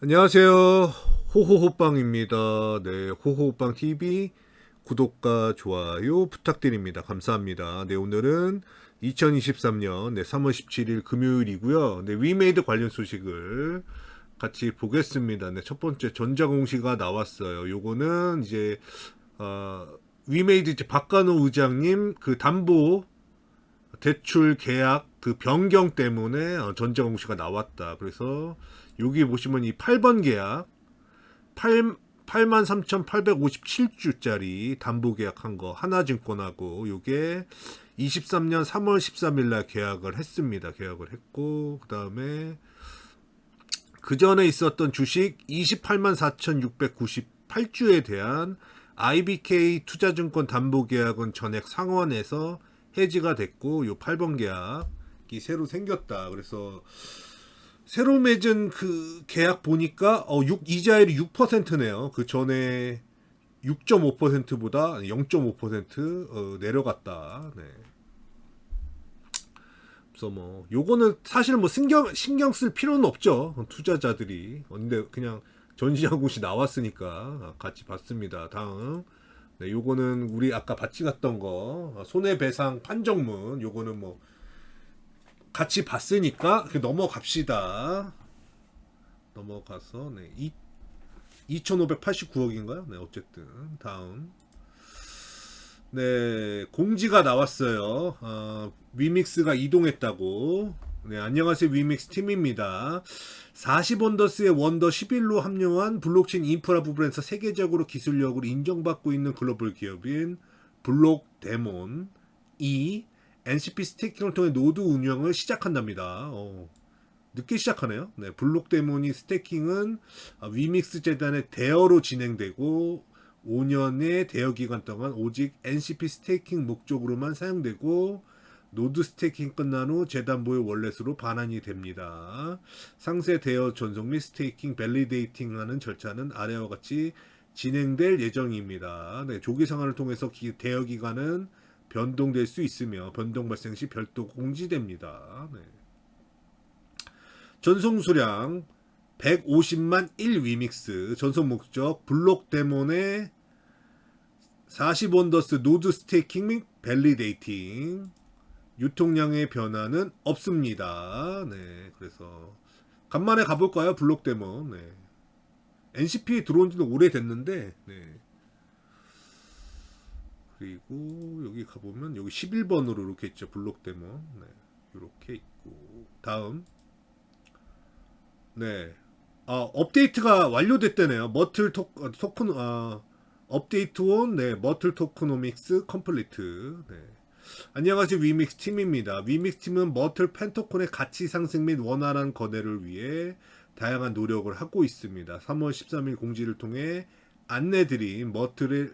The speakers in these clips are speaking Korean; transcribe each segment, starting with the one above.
안녕하세요. 호호호빵입니다. 네, 호호호빵 TV 구독과 좋아요 부탁드립니다. 감사합니다. 네, 오늘은 2023년 네, 3월 17일 금요일이고요. 네, 위메이드 관련 소식을 같이 보겠습니다. 네, 첫 번째 전자공시가 나왔어요. 요거는 이제 어, 위메이드 이제 박간호 의장님 그 담보 대출 계약 그 변경 때문에 어, 전자공시가 나왔다. 그래서 여기 보시면 이 8번 계약 8 83,857주짜리 담보 계약한 거 하나증권하고 요게 23년 3월 13일 날 계약을 했습니다. 계약을 했고 그다음에 그 전에 있었던 주식 28만 4,698주에 대한 IBK 투자증권 담보 계약은 전액 상환해서 해지가 됐고 요 8번 계약이 새로 생겼다. 그래서 새로 맺은 그 계약 보니까 어 6, 이자율이 6%네요. 그 전에 6.5%보다 0.5% 어, 내려갔다. 네. 그래서 뭐 요거는 사실 뭐 신경 신경 쓸 필요는 없죠. 투자자들이. 어, 근데 그냥 전시장굿이 나왔으니까 같이 봤습니다. 다음. 네, 요거는 우리 아까 같이 갔던 거 어, 손해배상 판정문 요거는 뭐 같이 봤으니까 넘어갑시다. 넘어가서 네. 2 2,589억인가요? 네, 어쨌든 다음. 네, 공지가 나왔어요. 어, 위믹스가 이동했다고. 네, 안녕하세요. 위믹스 팀입니다. 40원더스의 원더 11로 합류한 블록체인 인프라 부분에서 세계적으로 기술력으로 인정받고 있는 글로벌 기업인 블록 데몬 이 NCP 스테이킹을 통해 노드 운영을 시작한답니다. 어, 늦게 시작하네요. 네, 블록데몬이 스테이킹은 위믹스 재단의 대여로 진행되고 5년의 대여 기간 동안 오직 NCP 스테이킹 목적으로만 사용되고 노드 스테이킹 끝난 후 재단보유 월렛으로 반환이 됩니다. 상세 대여 전송 및 스테이킹 밸리데이팅하는 절차는 아래와 같이 진행될 예정입니다. 네, 조기 상환을 통해서 기, 대여 기간은 변동될 수 있으며 변동 발생 시 별도 공지됩니다. 네. 전송 수량 150만 1 위믹스 전송 목적 블록 데몬의 40원더스 노드 스테이킹 및 밸리데이팅 유통량의 변화는 없습니다. 네, 그래서 간만에 가볼까요? 블록 데몬. 네. NCP 들어온 지는 오래됐는데, 네. 그리고 여기 가보면 여기 11번으로 이렇게 있죠. 블록 데몬. 네. 이렇게 있고. 다음. 네. 아, 업데이트가 완료됐다네요. 머틀 토, 어, 토큰, 아, 업데이트 온, 네, 머틀 토크노믹스 컴플리트. 네. 안녕하세요. 위믹스 팀입니다. 위믹스 팀은 머틀 펜토콘의 가치 상승 및 원활한 거래를 위해 다양한 노력을 하고 있습니다. 3월 13일 공지를 통해 안내드린 머틀의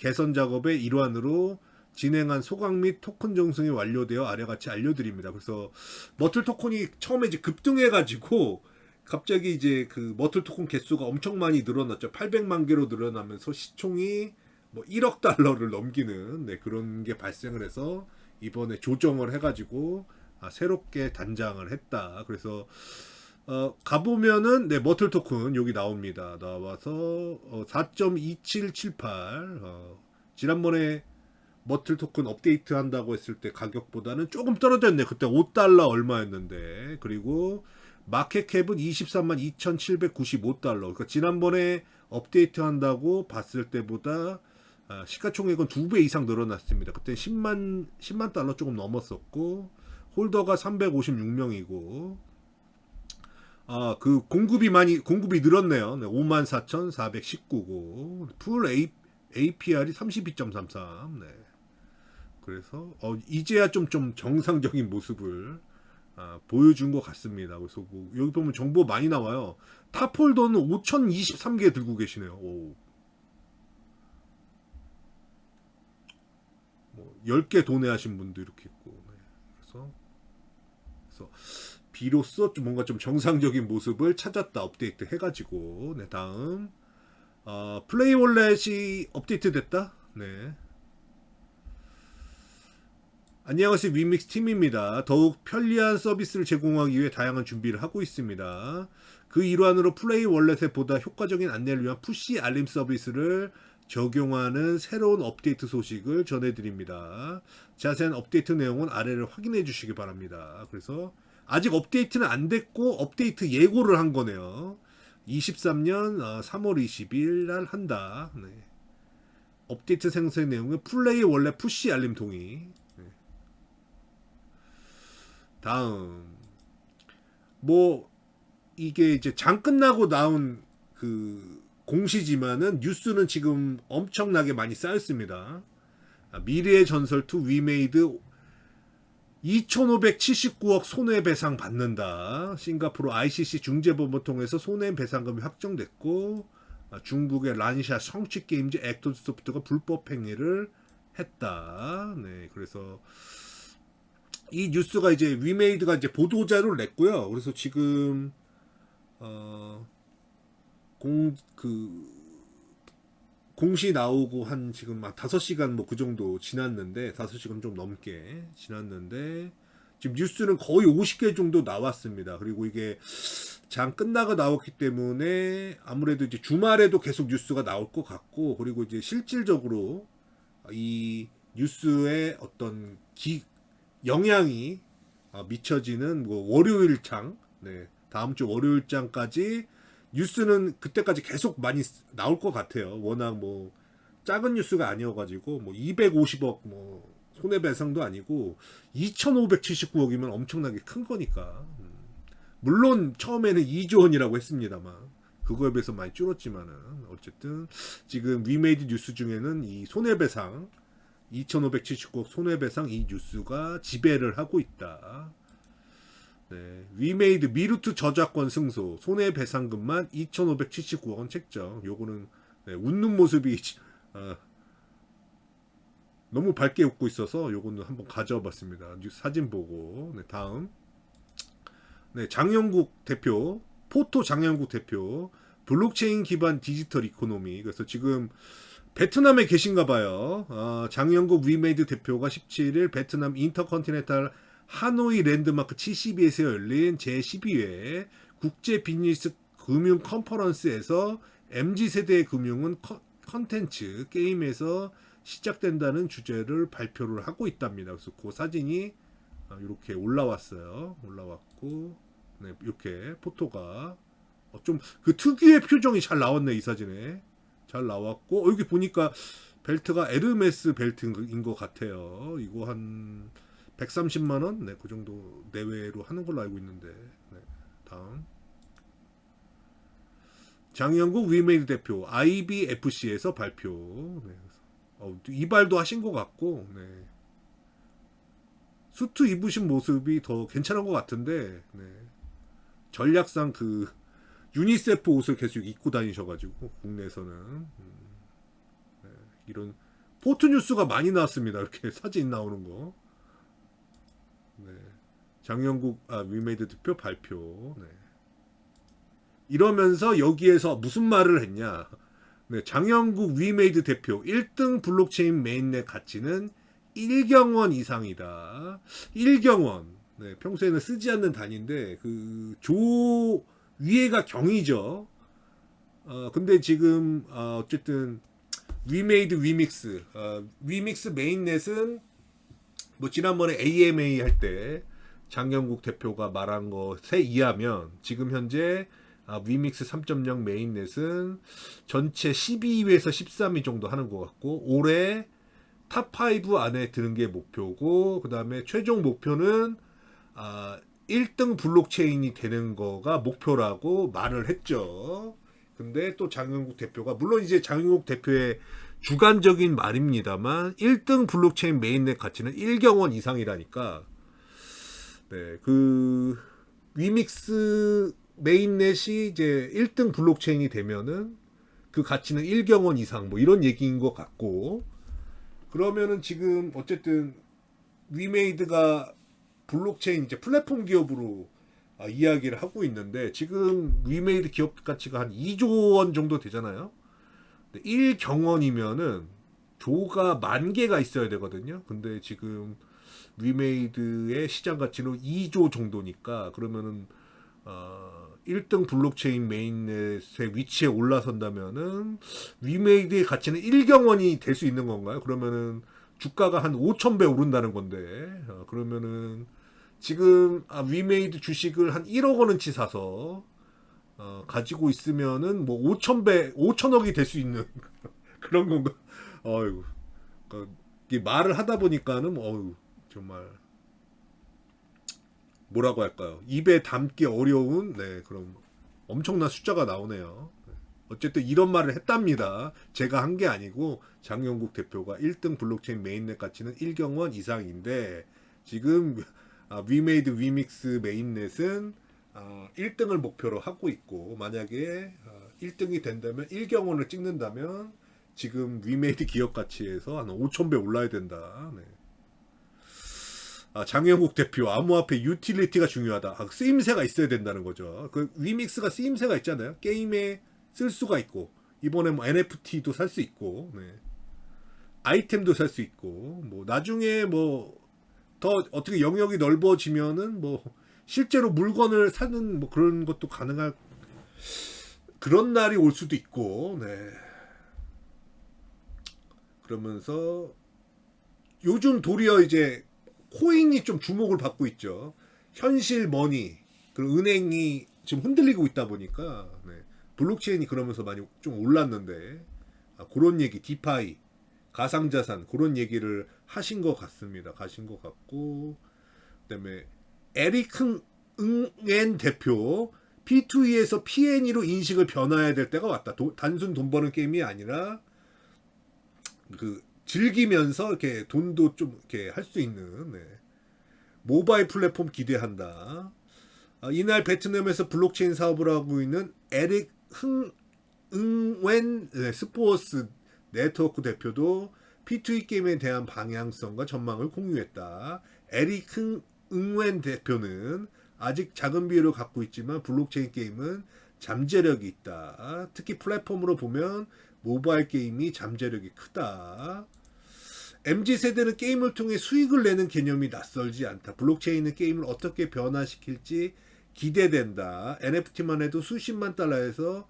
개선 작업의 일환으로 진행한 소강 및 토큰 정승이 완료되어 아래 같이 알려드립니다. 그래서 머틀 토큰이 처음에 이제 급등해가지고 갑자기 이제 그 머틀 토큰 개수가 엄청 많이 늘어났죠. 800만 개로 늘어나면서 시총이 뭐 1억 달러를 넘기는 네, 그런 게 발생을 해서 이번에 조정을 해가지고 아, 새롭게 단장을 했다. 그래서 어, 가보면은 네 머틀 토큰 여기 나옵니다. 나와서 어, 4.2778 어, 지난번에 머틀 토큰 업데이트 한다고 했을 때 가격보다는 조금 떨어졌네. 그때 5달러 얼마였는데 그리고 마켓캡은 23만 2,795달러. 그러니까 지난번에 업데이트 한다고 봤을 때보다 아, 시가총액은 두 배 이상 늘어났습니다. 그때 10만 10만 달러 조금 넘었었고 홀더가 356명이고 아, 그 공급이 많이 공급이 늘었네요. 네, 54,419고 풀 A, APR이 32.33. 네. 그래서 어, 이제야 좀좀 정상적인 모습을 아, 보여준 것 같습니다. 그래서 뭐, 여기 보면 정보 많이 나와요. 탑홀더는 5,023개 들고 계시네요. 오. 뭐 10개 도내하신 분도 이렇게 있고. 네. 그래서 그래서 비로소 좀 뭔가 좀 정상적인 모습을 찾았다 업데이트 해가지고 네 다음 어, 플레이 월렛이 업데이트 됐다 네 안녕하세요 위믹스 팀입니다. 더욱 편리한 서비스를 제공하기 위해 다양한 준비를 하고 있습니다. 그 일환으로 플레이 월렛에 보다 효과적인 안내를 위한 푸시 알림 서비스를 적용하는 새로운 업데이트 소식을 전해드립니다. 자세한 업데이트 내용은 아래를 확인해 주시기 바랍니다. 그래서 아직 업데이트는 안 됐고 업데이트 예고를 한 거네요. 23년 3월 20일 날 한다. 네. 업데이트 생성 내용은 플레이 원래 푸시 알림 동의. 네. 다음 뭐 이게 이제 장 끝나고 나온 그 공시지만은 뉴스는 지금 엄청나게 많이 쌓였습니다. 아, 미래의 전설 2 위메이드 2,579억 손해배상 받는다. 싱가포르 ICC 중재법을 통해서 손해배상금이 확정됐고 아, 중국의 란샤 성취 게임즈 액터 소프트가 불법 행위를 했다. 네, 그래서 이 뉴스가 이제 위메이드가 이제 보도자료를 냈고요. 그래서 지금 어, 공그 공시 나오고 한 지금 막 5시간 뭐 그 정도 지났는데 5시간 좀 넘게 지났는데 지금 뉴스는 거의 50개 정도 나왔습니다. 그리고 이게 장 끝나고 나왔기 때문에 아무래도 이제 주말에도 계속 뉴스가 나올 것 같고 그리고 이제 실질적으로 이 뉴스의 어떤 기 영향이 아, 미쳐지는 뭐 월요일 장, 네, 다음 주 월요일 장까지 뉴스는 그때까지 계속 많이 쓰- 나올 것 같아요. 워낙 뭐 작은 뉴스가 아니어가지고 뭐 250억 뭐 손해배상도 아니고 2,579억이면 엄청나게 큰 거니까. 음. 물론 처음에는 2조 원이라고 했습니다만 그거에 비해서 많이 줄었지만은 어쨌든 지금 위메이드 뉴스 중에는 이 손해배상 2,579억 손해배상 이 뉴스가 지배를 하고 있다. 네, 위메이드 미루트 저작권 승소. 손해배상금만 2,579억 원 책정. 요거는 네, 웃는 모습이 어, 너무 밝게 웃고 있어서 요거는 한번 가져와 봤습니다. 뉴스 사진 보고. 네, 다음. 네, 장영국 대표. 포토 장영국 대표. 블록체인 기반 디지털 이코노미. 그래서 지금 베트남에 계신가 봐요. 어, 장영국 위메이드 대표가 17일 베트남 인터컨티넨탈 하노이 랜드마크 72에서 열린 제12회 국제 비즈니스 금융 컨퍼런스에서 MZ세대의 금융은 컨- 컨텐츠 게임에서 시작된다는 주제를 발표를 하고 있답니다. 그래서 그 사진이 이렇게 올라왔어요. 올라왔고 네, 이렇게 포토가 어, 좀그 특유의 표정이 잘 나왔네 이 사진에 잘 나왔고 어, 여기 보니까 벨트가 에르메스 벨트인 것 같아요. 이거 한 130만 원, 네, 그 정도 내외로 하는 걸로 알고 있는데, 네, 다음 장영국 위메이드 대표 IBFC에서 발표. 네, 어, 이발도 하신 것 같고, 네. 수트 입으신 모습이 더 괜찮은 것 같은데, 네. 전략상 그 유니세프 옷을 계속 입고 다니셔가지고 국내에서는 음, 네, 이런 포트 뉴스가 많이 나왔습니다. 이렇게 사진 나오는 거. 네. 장영국 아, 위메이드 대표 발표. 네. 이러면서 여기에서 무슨 말을 했냐? 네, 장영국 위메이드 대표 1등 블록체인 메인넷 가치는 1경원 이상이다. 1경원. 네, 평소에는 쓰지 않는 단위인데 그 조 위에가 경이죠. 어, 근데 지금 어, 어쨌든 위메이드 위믹스 어, 위믹스 메인넷은 뭐 지난번에 AMA 할 때 장영국 대표가 말한 것에 의하면 지금 현재 아, 위믹스 3.0 메인넷은 전체 12위에서 13위 정도 하는 것 같고 올해 탑5 안에 드는 게 목표고 그 다음에 최종 목표는 아, 1등 블록체인이 되는 거가 목표라고 말을 했죠. 근데 또 장영국 대표가 물론 이제 장영국 대표의 주관적인 말입니다만 1등 블록체인 메인넷 가치는 1경원 이상이라니까 네, 그 위믹스 메인넷이 이제 1등 블록체인이 되면은 그 가치는 1경원 이상 뭐 이런 얘기인 것 같고 그러면은 지금 어쨌든 위메이드가 블록체인 이제 플랫폼 기업으로 아, 이야기를 하고 있는데 지금 위메이드 기업 가치가 한 2조 원 정도 되잖아요. 1경원이면은 조가 만 개가 있어야 되거든요. 근데 지금 위메이드의 시장 가치는 2조 정도니까 그러면은 어, 1등 블록체인 메인넷의 위치에 올라선다면은 위메이드의 가치는 1경원이 될 수 있는 건가요? 그러면은 주가가 한 5,000배 오른다는 건데 어, 그러면은 지금 아, 위메이드 주식을 한 1억 원어치 사서 어, 가지고 있으면은 뭐 5,000배, 5천억이 될 수 있는 그런 건가? 어이구. 그, 이게 말을 하다 보니까는 어유 정말 뭐라고 할까요? 입에 담기 어려운 네 그런 엄청난 숫자가 나오네요. 어쨌든 이런 말을 했답니다. 제가 한 게 아니고 장영국 대표가 1등 블록체인 메인넷 가치는 1경원 이상인데 지금 아, 위메이드 위믹스 메인넷은 아, 1등을 목표로 하고 있고 만약에 아, 1등이 된다면 1경원을 찍는다면 지금 위메이드 기업 가치에서 한 5,000배 올라야 된다. 네. 아, 장영국 대표 암호화폐 유틸리티가 중요하다. 아, 쓰임새가 있어야 된다는 거죠. 그 위믹스가 쓰임새가 있잖아요. 게임에 쓸 수가 있고 이번에 뭐 NFT도 살 수 있고 네. 아이템도 살 수 있고 뭐 나중에 뭐 더 어떻게 영역이 넓어지면은 뭐 실제로 물건을 사는 뭐 그런 것도 가능할 그런 날이 올 수도 있고 네. 그러면서 요즘 도리어 이제 코인이 좀 주목을 받고 있죠. 현실 머니, 그 은행이 지금 흔들리고 있다 보니까 네. 블록체인이 그러면서 많이 좀 올랐는데 아, 그런 얘기, 디파이, 가상자산 그런 얘기를 하신 것 같습니다. 가신 것 같고 그다음에 에릭 흥, 응엔 대표 P2E에서 P&E로 인식을 변화해야 될 때가 왔다. 도- 단순 돈 버는 게임이 아니라 그 즐기면서 이렇게 돈도 좀 이렇게 할 수 있는 네. 모바일 플랫폼 기대한다. 아, 이날 베트남에서 블록체인 사업을 하고 있는 에릭 흥 응웬 네, 스포츠 네트워크 대표도 P2E 게임에 대한 방향성과 전망을 공유했다. 에릭 흥 응웬 대표는 아직 작은 비율을 갖고 있지만 블록체인 게임은 잠재력이 있다. 특히 플랫폼으로 보면 모바일 게임이 잠재력이 크다. MZ 세대는 게임을 통해 수익을 내는 개념이 낯설지 않다. 블록체인은 게임을 어떻게 변화시킬지 기대된다. NFT만 해도 수십만 달러에서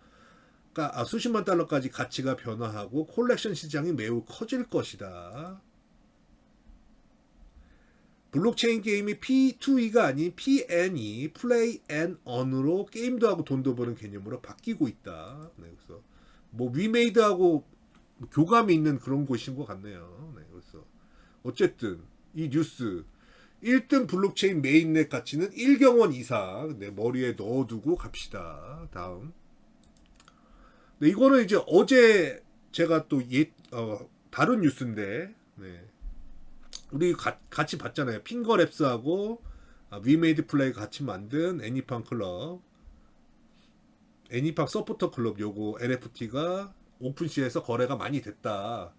가- 아, 수십만 달러까지 가치가 변화하고 콜렉션 시장이 매우 커질 것이다. 블록체인 게임이 P2E가 아닌 PNE, Play and Earn으로 게임도 하고 돈도 버는 개념으로 바뀌고 있다. 네, 그래서 뭐 위메이드하고 교감이 있는 그런 곳인 것 같네요. 네, 그래서 어쨌든 이 뉴스 1등 블록체인 메인넷 가치는 1경원 이상 내 머리에 넣어두고 갑시다. 다음. 네, 이거는 이제 어제 제가 또 예, 어, 다른 뉴스인데, 네. 우리 가, 같이 봤잖아요. 핑거랩스하고 아, 위메이드 플레이 같이 만든 애니팡 클럽, 애니팡 서포터 클럽 요거 NFT가 오픈시에서 거래가 많이 됐다.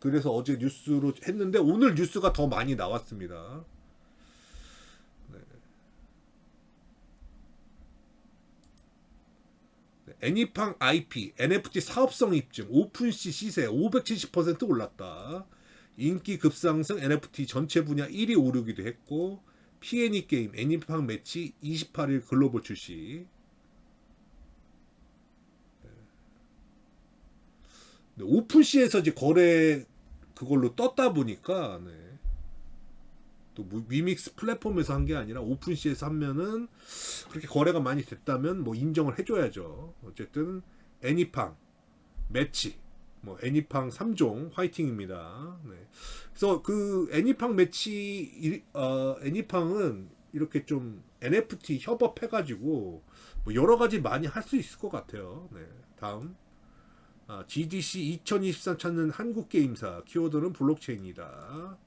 그래서 어제 뉴스로 했는데 오늘 뉴스가 더 많이 나왔습니다. 애니팡 IP, NFT 사업성 입증, 오픈시 시세 570% 올랐다. 인기 급상승 NFT 전체 분야 1위 오르기도 했고, P&E 게임 애니팡 매치 28일 글로벌 출시. 네, 오픈시에서 이제 거래 그걸로 떴다 보니까 네. 또 무- 위믹스 플랫폼에서 한 게 아니라 오픈시에서 하면은 그렇게 거래가 많이 됐다면 뭐 인정을 해줘야죠. 어쨌든 애니팡 매치 뭐 애니팡 3종 화이팅입니다. 네. 그래서 그 애니팡 매치 일- 어, 애니팡은 이렇게 좀 NFT 협업해가지고 뭐 여러 가지 많이 할 수 있을 것 같아요. 네. 다음 아, GDC 2023 찾는 한국 게임사 키워드는 블록체인이다.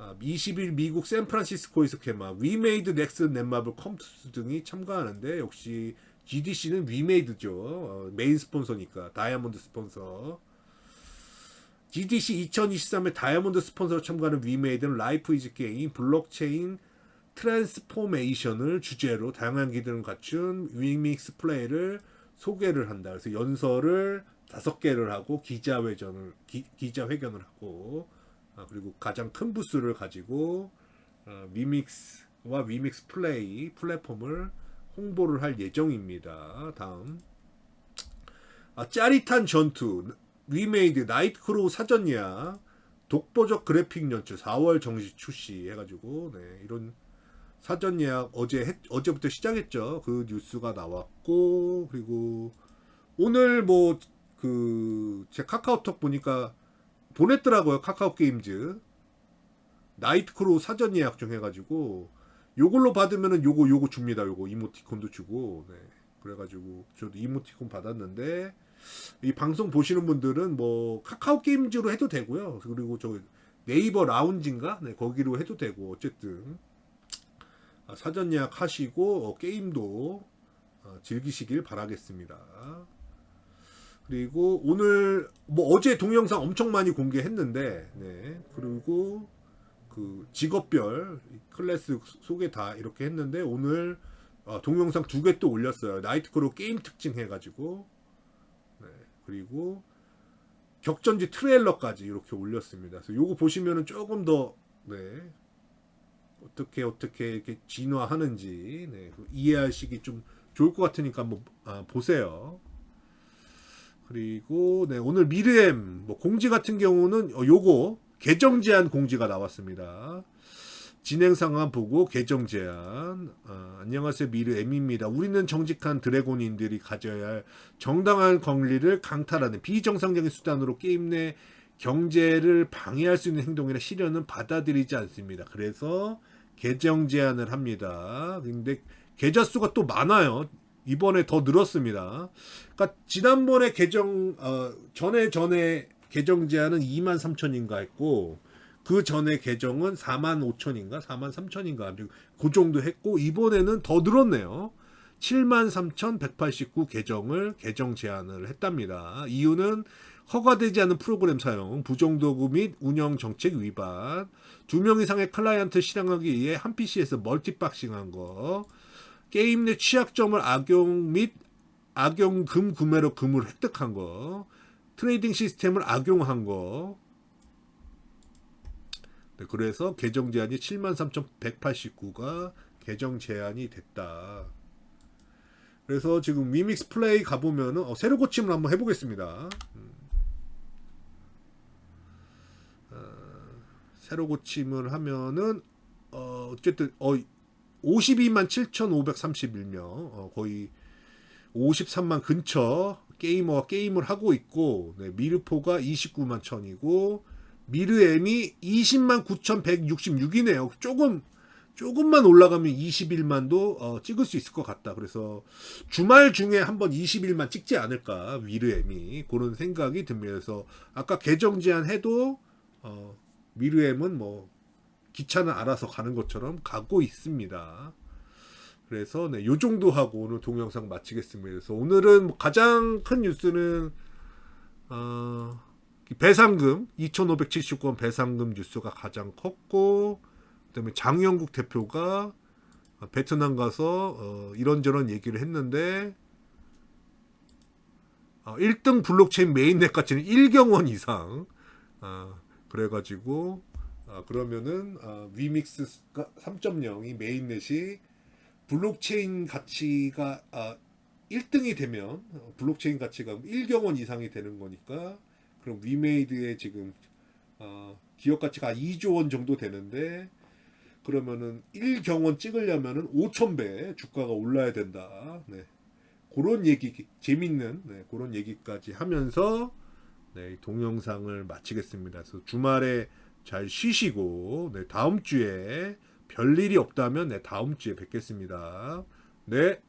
아, 20일 미국 샌프란시스코에서 개막 위메이드 넥스 넷마블 컴투스 등이 참가하는데 역시 GDC는 위메이드죠 어, 메인 스폰서니까 다이아몬드 스폰서 GDC 2023의 다이아몬드 스폰서로 참가하는 위메이드는 라이프 이즈 게임 블록체인 트랜스포메이션을 주제로 다양한 기능을 갖춘 위믹스 플레이를 소개를 한다. 그래서 연설을 다섯 개를 하고 기자회견을 기, 기자회견을 하고 아, 그리고 가장 큰 부스를 가지고 어, 위믹스와 위믹스 플레이 플랫폼을 홍보를 할 예정입니다. 다음 아, 짜릿한 전투 위메이드 나이트크로우 사전 예약 독보적 그래픽 연출 4월 정식 출시 해가지고 네, 이런 사전 예약 어제 했- 어제부터 시작했죠. 그 뉴스가 나왔고 그리고 오늘 뭐 그 제 카카오톡 보니까 보냈더라고요. 카카오 게임즈 나이트크로우 사전 예약 중 해가지고 요걸로 받으면은 요거 요거 줍니다. 요거 이모티콘도 주고 네. 그래가지고 저도 이모티콘 받았는데 이 방송 보시는 분들은 뭐 카카오 게임즈로 해도 되고요. 그리고 저 네이버 라운지인가 네, 거기로 해도 되고 어쨌든 아, 사전 예약하시고 어, 게임도 어, 즐기시길 바라겠습니다. 그리고 오늘 뭐 어제 동영상 엄청 많이 공개했는데 네 그리고 그 직업별 클래스 소개 다 이렇게 했는데 오늘 어, 동영상 두 개 또 올렸어요. 나이트크로 게임 특징 해가지고 네 그리고 격전지 트레일러까지 이렇게 올렸습니다. 그래서 요거 보시면은 조금 더 네. 어떻게 어떻게 이렇게 진화하는지 네, 그 이해하시기 좀 좋을 것 같으니까 한번 아, 보세요. 그리고 네, 오늘 미르엠 뭐 공지 같은 경우는 어, 요거 계정 제한 공지가 나왔습니다. 진행 상황 보고 계정 제한. 아, 안녕하세요 미르엠입니다. 우리는 정직한 드래곤인들이 가져야 할 정당한 권리를 강탈하는 비정상적인 수단으로 게임 내 경제를 방해할 수 있는 행동이나 시련은 받아들이지 않습니다. 그래서 계정 제한을 합니다. 근데 계좌 수가 또 많아요. 이번에 더 늘었습니다. 그러니까 지난번에 계정 어, 전에 전에 계정 제한은 2만 3천인가 했고 그 전에 계정은 4만 5천인가 4만 3천인가 그 정도 했고 이번에는 더 늘었네요. 7만 3,189 계정을 계정 제한을 했답니다. 이유는 허가되지 않은 프로그램 사용, 부정도구 및 운영 정책 위반, 두 명 이상의 클라이언트 실행하기 위해 한 PC에서 멀티박싱한 거, 게임 내 취약점을 악용 및 악용금 구매로 금을 획득한 거, 트레이딩 시스템을 악용한 거. 네, 그래서 계정 제한이 73,189가 계정 제한이 됐다. 그래서 지금 위믹스 플레이 가보면은 어, 새로 고침을 한번 해보겠습니다. 음. 어, 새로 고침을 하면은 어, 어쨌든 어, 52만 7,531명 어, 거의 53만 근처 게이머가 게임을 하고 있고 네, 미르포가 29만 천이고 미르엠이 20만 9,166이네요. 조금 조금만 올라가면 21만도 어, 찍을 수 있을 것 같다. 그래서 주말 중에 한번 21만 찍지 않을까 미르엠이 그런 생각이 듭니다. 그래서 아까 계정 제한 해도 어, 미르엠은 뭐 기차는 알아서 가는 것처럼 가고 있습니다. 그래서 네, 요 정도 하고 오늘 동영상 마치겠습니다. 그래서 오늘은 뭐 가장 큰 뉴스는 어, 배상금 2,579원 배상금 뉴스가 가장 컸고 그다음에 장영국 대표가 베트남 가서 어, 이런저런 얘기를 했는데 어, 1등 블록체인 메인넷 가치는 1경원 이상 아, 그래가지고 아, 그러면은 아, 위믹스 3.0이 메인넷이 블록체인 가치가 아, 1등이 되면 어, 블록체인 가치가 1경 원 이상이 되는 거니까 그럼 위메이드의 지금 어, 기업 가치가 2조 원 정도 되는데 그러면은 1경 원 찍으려면은 5,000배 주가가 올라야 된다. 네. 그런 얘기 재밌는 네, 그런 얘기까지 하면서 네, 이 동영상을 마치겠습니다. 그래서 주말에 잘 쉬시고 네, 다음 주에 별일이 없다면 네, 다음 주에 뵙겠습니다. 네.